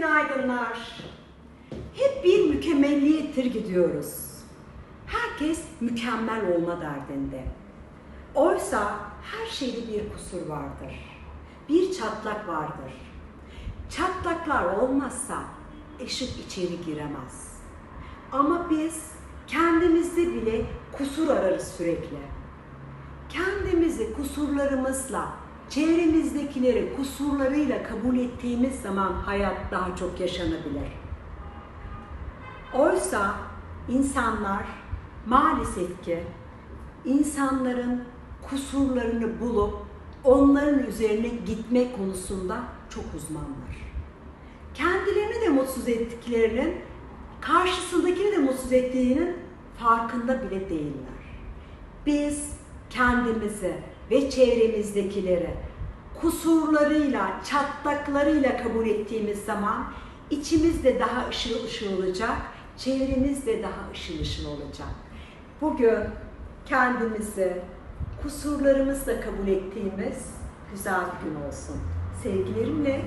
Günaydınlar. Hep bir mükemmelliyettir gidiyoruz. Herkes mükemmel olma derdinde. Oysa her şeyde bir kusur vardır. Bir çatlak vardır. Çatlaklar olmazsa ışık içeri giremez. Ama biz kendimizde bile kusur ararız sürekli. Kendimizi kusurlarımızla, çevremizdekileri kusurlarıyla kabul ettiğimiz zaman hayat daha çok yaşanabilir. Oysa insanlar maalesef ki insanların kusurlarını bulup onların üzerine gitme konusunda çok uzmanlar. Kendilerini de mutsuz ettiklerinin karşısındakini de mutsuz ettiğinin farkında bile değiller. Biz kendimizi ve çevremizdekileri kusurlarıyla, çatlaklarıyla kabul ettiğimiz zaman içimiz de daha ışıl ışıl olacak, çevremiz de daha ışıl ışıl olacak. Bugün kendimizi kusurlarımızla kabul ettiğimiz güzel bir gün olsun. Sevgilerimle